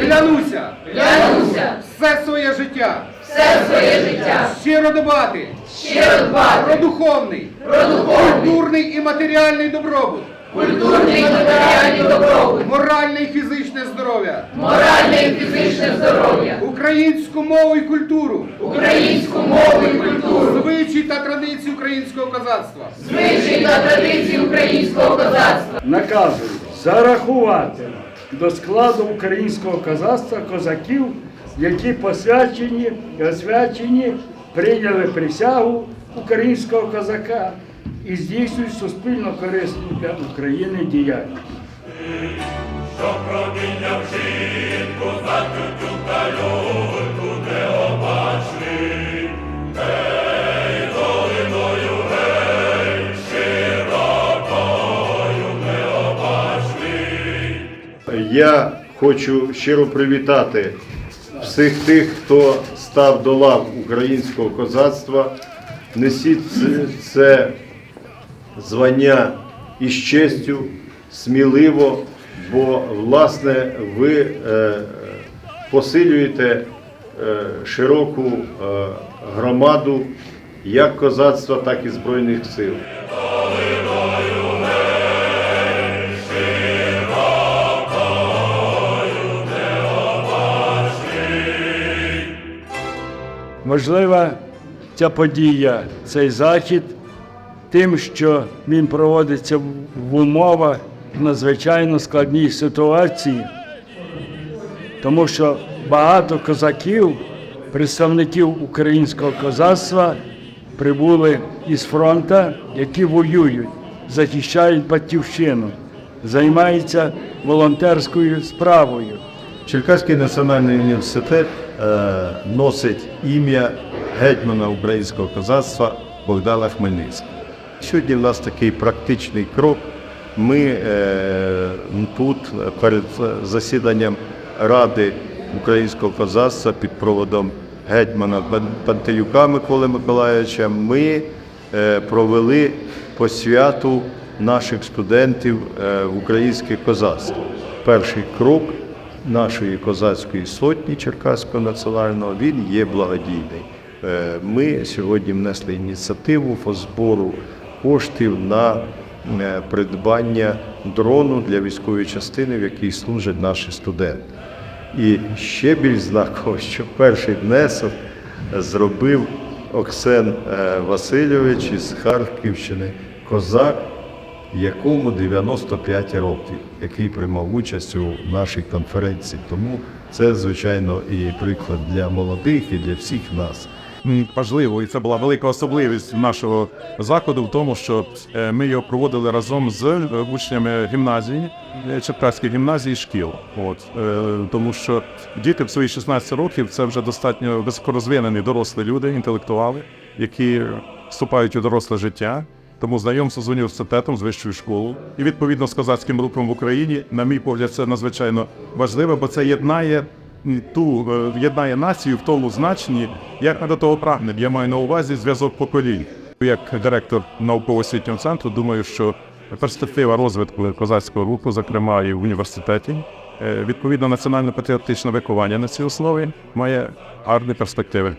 Клянуся Клянуся все своє життя. Все своє життя. Щиро дбати. Щиро дбати. Про духовний, про духовний, культурний і матеріальний добробут, культурний і матеріальний добробут, моральне і фізичне здоров'я, моральне і фізичне здоров'я, українську мову і культуру, українську мову і культуру, звичаї та традиції українського козацтва, звичаї та традиції українського козацтва. наказую зарахувати до складу українського козацтва козаків, які посвячені і освячені, прийняли присягу українського козака і здійснюють суспільно корисну для України діяльність. Я хочу щиро привітати всіх тих, хто став до лав українського козацтва. Несіть це- звання із честю, сміливо, бо власне ви е, посилюєте е, широку е, громаду як козацтва, так і Збройних сил. Можлива ця подія, цей захід, тим, що він проводиться в- умовах надзвичайно складній ситуації, тому що багато козаків, представників українського козацтва, прибули із фронту, які воюють, захищають батьківщину, займаються волонтерською справою. Черкаський національний університет носить ім'я гетьмана українського козацтва Богдана Хмельницького. Сьогодні в нас такий практичний крок. Ми е, тут перед засіданням Ради українського козацтва під проводом гетьмана Пан- Пантелюка Миколи Миколаївича ми е, провели посвяту наших студентів е, в українське козацтво. Перший крок нашої козацької сотні Черкаського національного він є благодійний. Е, Ми сьогодні внесли ініціативу по збору коштів на е, придбання дрону для військової частини, в якій служать наші студенти. І ще більш знаково, що перший внесок зробив Оксен е, Васильович із Харківщини, козак, якому 95 років, який приймав участь у нашій конференції. Тому це, звичайно, і приклад для молодих, і для всіх нас. Важливо, і це була велика особливість нашого закладу в тому, що е, ми його проводили разом з е, учнями гімназії, е, Черкаської гімназії шкіл. От тому, що діти в свої 16 років це вже достатньо високорозвинені дорослі люди, інтелектуали, які вступають у доросле життя. Тому знайомство з університетом, з вищою школою і відповідно з козацьким рухом в Україні, на мій погляд, це надзвичайно важливо, бо це єднає ту е, єднає націю в тому значенні, як ми до того прагнемо. Я маю на увазі зв'язок поколінь. Як директор науково-освітнього центру, думаю, що перспектива розвитку козацького руху, зокрема і в університеті, е, відповідно національно-патріотичне виховання на цій основі має гарні перспективи.